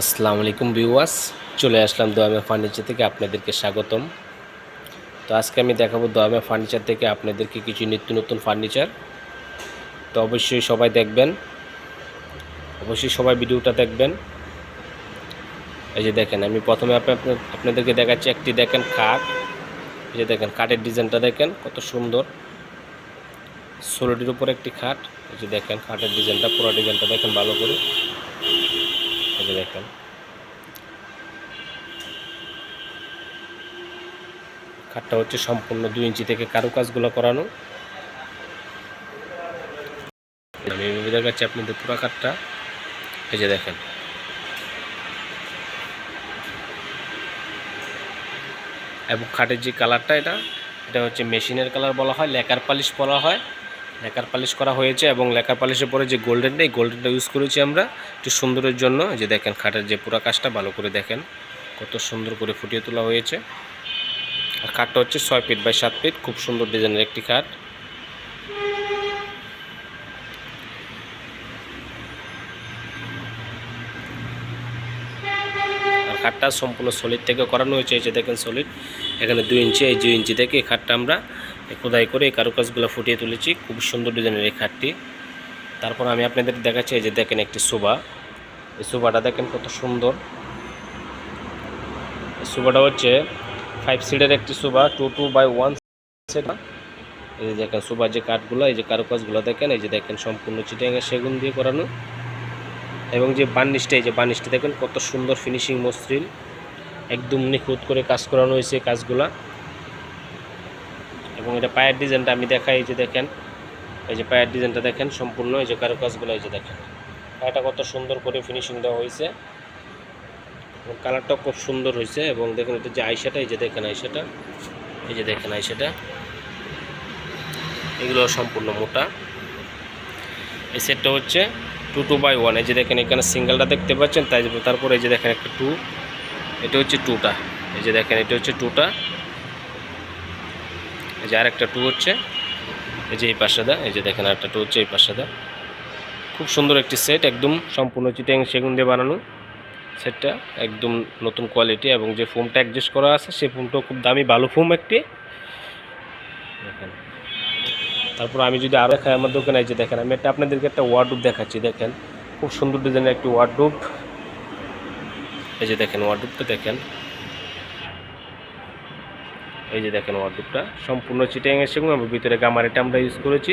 আসসালামু আলাইকুম ভিউয়ার্স, চলে আসলাম দোয়ামে ফার্নিচার থেকে আপনাদেরকে স্বাগতম। তো আজকে আমি দেখাবো দোয়ামে ফার্নিচার থেকে আপনাদেরকে কিছু নিত্য নতুন ফার্নিচার। তো অবশ্যই সবাই দেখবেন, অবশ্যই সবাই ভিডিওটা দেখবেন। এই যে দেখেন, আমি প্রথমে আপনি, আপনাদেরকে দেখাচ্ছি একটি দেখেন খাট। এই যে দেখেন, খাটের ডিজাইনটা দেখেন, কত সুন্দর। ষোলোটির উপর একটি খাট। এই যে দেখেন, খাটের ডিজাইনটা, পুরো ডিজাইনটা দেখেন ভালো করে। এই দেখেন খাটটা হচ্ছে সম্পূর্ণ দুই ইঞ্চি থেকে কারুকাজগুলো করানো। আমি এভাবে দেখাচ্ছি আপনাদের পুরো খাটটা। এই যে দেখেন। এবং খাটের যে কালারটা এটা এটা হচ্ছে মেশিনের কালার বলা হয়, লেকার পালিশ বলা হয়। লেকার পালিশ করা হয়েছে এবং লেকার পালিশের পরে যে গোল্ডেনটা এই গোল্ডেনটা ইউজ করেছি আমরা একটু সুন্দরের জন্য। যে দেখেন, খাটের যে পুরা কাজটা ভালো করে দেখেন, কত সুন্দর করে ফুটিয়ে তোলা হয়েছে। আর খাটটা হচ্ছে ছয় ফিট বাই সাত ফিট খুব সুন্দর ডিজাইনের একটি খাট। খাটটা সম্পূর্ণ সলিড থেকে করানো হয়েছে, এই যে দেখেন সলিড এখানে দুই ইঞ্চি এই দুই ইঞ্চি থেকে এই খাটটা আমরা খোদাই করে এই কারুকাজগুলো ফুটিয়ে তুলেছি। খুব সুন্দর ডিজাইনের এই খাটটি। তারপর আমি আপনাদের দেখাচ্ছি এই যে দেখেন একটি সোফা এই সোফাটা দেখেন কত সুন্দর। এই সোফাটা হচ্ছে ফাইভ সিটের একটি sofa two two by one set এই যে দেখেন সোফার যে কাঠগুলো, এই যে কারুকাজগুলো দেখেন, এই যে দেখেন সম্পূর্ণ চিটাঙ্গের সেগুন দিয়ে করানো। এবং যে বার্নিশটা, এই যে বার্নিশটা দেখেন কত সুন্দর ফিনিশিং মসৃণ। একদম নিখুঁত করে কাজ করানো হয়েছে কাজগুলা। এবং এটা পায়ের ডিজাইনটা আমি দেখাই এই যে দেখেন, এই যে পায়ের ডিজাইনটা দেখেন সম্পূর্ণ, এই যে কারুকাজগুলো এই যে দেখেন। পায়েটা কত সুন্দর করে ফিনিশিং দেওয়া হয়েছে। এবং কালারটাও খুব সুন্দর হয়েছে এবং দেখুন এটা যে আইসাটা এই যে দেখেন আইসাটা এই যে দেখেন আইসাটা এগুলো সম্পূর্ণ মোটা। এই সেটটা হচ্ছে টু টু বাই ওয়ান এই যে দেখেন এখানে সিঙ্গেলটা দেখতে পাচ্ছেন, তাই তারপরে এই যে দেখেন একটা টু এটা হচ্ছে টুটা এই যে দেখেন এটা হচ্ছে টুটা এই যে আরেকটা টু হচ্ছে। এই যে এই পাশাদা এই যে দেখেন আরেকটা টু হচ্ছে এই পাশাদা খুব সুন্দর একটি সেট, একদম সম্পূর্ণ চিটাং সেগুন দিয়ে বানানো সেটটা, একদম নতুন কোয়ালিটি এবং যে ফোমটা অ্যাডজাস্ট করা আছে সেই ফোমটাও খুব দামি ভালো ফোম একটি। তারপর আমি যদি আরও দেখাই আমার দোকানে, এই যে দেখেন, আমি একটা আপনাদেরকে একটা ওয়ার্ডরোব দেখাচ্ছি, দেখেন। খুব সুন্দর ডিজাইনের একটি ওয়ার্ডরোব এই যে দেখেন ওয়ার্ডরোবটা দেখেন। এই যে দেখেন ওয়ার্ডরোবটা সম্পূর্ণ চিটাং এসে আমি ভিতরে গামারিটা আমরা ইউজ করেছি।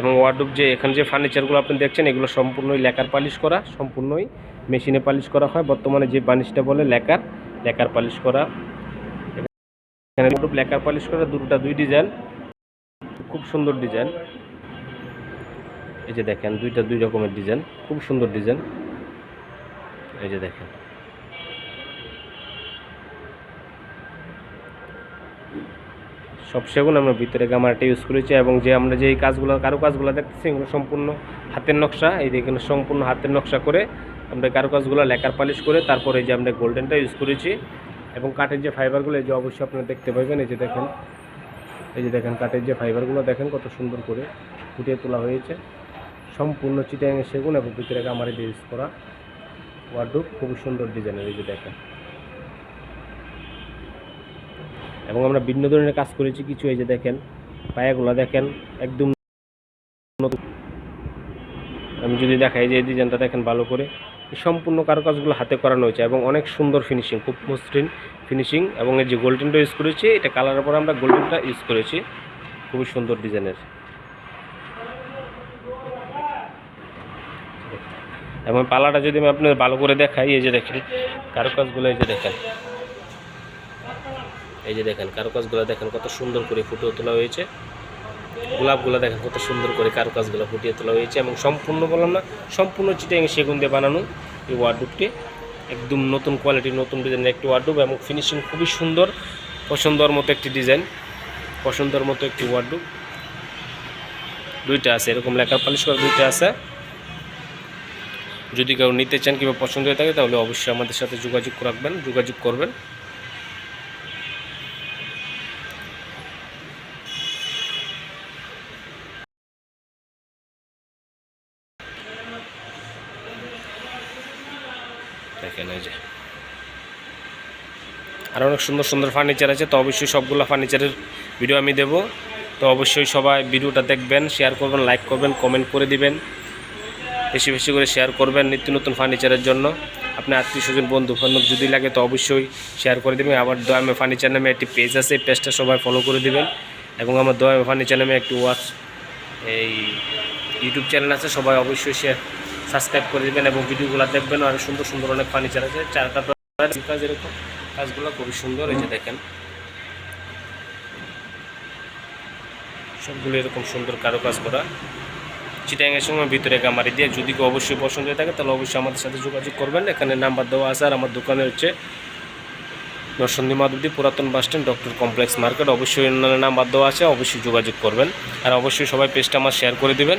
এবং ওয়ার্ডরোব যে, এখানে যে ফার্নিচারগুলো আপনি দেখছেন, এগুলো সম্পূর্ণই লেকার পালিশ করা, সম্পূর্ণই মেশিনে পালিশ করা হয়। বর্তমানে যে বানিশটা বলে লেকার লেকার পালিশ করা। এখানে ওয়ার্ডরোব লেকার পালিশ করা দুটোটা দুই ডিজাইন খুব সুন্দর ডিজাইন এই যে দেখেন, দুইটা, দুই রকমের ডিজাইন খুব সুন্দর ডিজাইন এই যে দেখেন। সব সেগুন আমরা ভিতরে গামারটা ইউজ করেছি এবং যে আমরা যে কাজগুলো, কারও কাজগুলো দেখতেছি, এগুলো সম্পূর্ণ হাতের নকশা। এই যে এখানে সম্পূর্ণ হাতের নকশা করে আমরা কারও কাজগুলো লেকার পালিশ করে তারপরে যে আমরা গোল্ডেনটা ইউজ করেছি এবং কাঠের যে ফাইবারগুলো এই যে অবশ্যই আপনারা দেখতে পাবেন এই যে দেখেন। এই যে দেখেন কাঠের যে ফাইবারগুলো দেখেন কত সুন্দর করে ফুটিয়ে তোলা হয়েছে। সম্পূর্ণ চিটাঙে সেগুন এবং ভিতরে গামারে দিয়ে ইউজ করা ওয়ার্ডরোব খুবই সুন্দর ডিজাইনের এই যে দেখেন। এবং আমরা ভিন্ন ধরনের কাজ করেছি, কিছু এই যে দেখেন, পায়াগুলো দেখেন, একদম আমি যদি দেখাই যে এই ডিজাইনটা দেখেন ভালো করে সম্পূর্ণ কারুকাজগুলো হাতে করানো হয়েছে এবং অনেক সুন্দর ফিনিশিং খুব মসৃণ ফিনিশিং এবং এই যে গোল্ডেনটা ইউজ করেছি, এটা কালারের পরে আমরা গোল্ডেনটা ইউজ করেছি। খুবই সুন্দর ডিজাইনের। এবং পালাটা যদি আমি আপনার ভালো করে দেখাই, এই যে দেখেন, কারুকাজগুলো এই যে দেখেন। এই যে দেখেন, কারুকাজগুলো দেখেন কত সুন্দর করে ফুটিয়ে তোলা হয়েছে। গোলাপগুলো দেখেন কত সুন্দর করে কারুকাজগুলো ফুটিয়ে তোলা হয়েছে এবং সম্পূর্ণ বললাম না, সম্পূর্ণ চিটাং সেগুন দিয়ে বানানো এই ওয়ার্ডরোবটি একদম নতুন কোয়ালিটির নতুন ডিজাইনের একটি ওয়ার্ডরোব এবং ফিনিশিং খুবই সুন্দর, পছন্দর মতো একটি ডিজাইন পছন্দর মতো একটি ওয়ার্ডরোব দুইটা আছে, এরকম লেখার পালিশ করা দুইটা আছে। যদি কেউ নিতে চান কিংবা পছন্দ হয়ে থাকে তাহলে অবশ্যই আমাদের সাথে যোগাযোগ রাখবেন, যোগাযোগ করবেন। দেখেন এই যে। আর অনেক সুন্দর সুন্দর ফার্নিচার আছে, তো অবশ্যই সবগুলো ফার্নিচারের ভিডিও আমি দেব। তো অবশ্যই সবাই ভিডিওটা দেখবেন শেয়ার করবেন লাইক করবেন কমেন্ট করে দিবেন। বেশি বেশি করে শেয়ার করবেন নিত্য নতুন ফার্নিচারের জন্য। আপনার আত্মীয় স্বজন বন্ধু বান্ধব যদি লাগে তো অবশ্যই শেয়ার করে দেবেন। আবার দয়ামে ফার্নিচার নামে একটি পেজ আছে পেজটা সবাই ফলো করে দিবেন। এবং আমার দয়ামে ফার্নিচার নামে একটি ওয়াচ এই ইউটিউব চ্যানেল আছে, সবাই অবশ্যই শেয়ার সাবস্ক্রাইব করে দেবেন এবং ভিডিওগুলো দেখবেন। আর সুন্দর সুন্দর অনেক ফার্নিচার আছে। চারটা কাজ এরকম। কাজগুলো খুবই সুন্দর, এই যে দেখেন। সবগুলো এরকম সুন্দর কারও কাজ করা। চিটাঙ্গের সময় ভিতরে গামারি দিয়ে যদি কেউ অবশ্যই পছন্দ হয়ে থাকে, তাহলে অবশ্যই আমাদের সাথে যোগাযোগ করবেন। এখানে নাম্বার দেওয়া আছে, আর আমার দোকানে হচ্ছে নরসন্দী মাধবদী পুরাতন bus stand, doctor complex market. অবশ্যই অন্যান্য নাম্বার দেওয়া আছে, অবশ্যই যোগাযোগ করবেন। আর অবশ্যই সবাই পেজটা আমার শেয়ার করে দেবেন।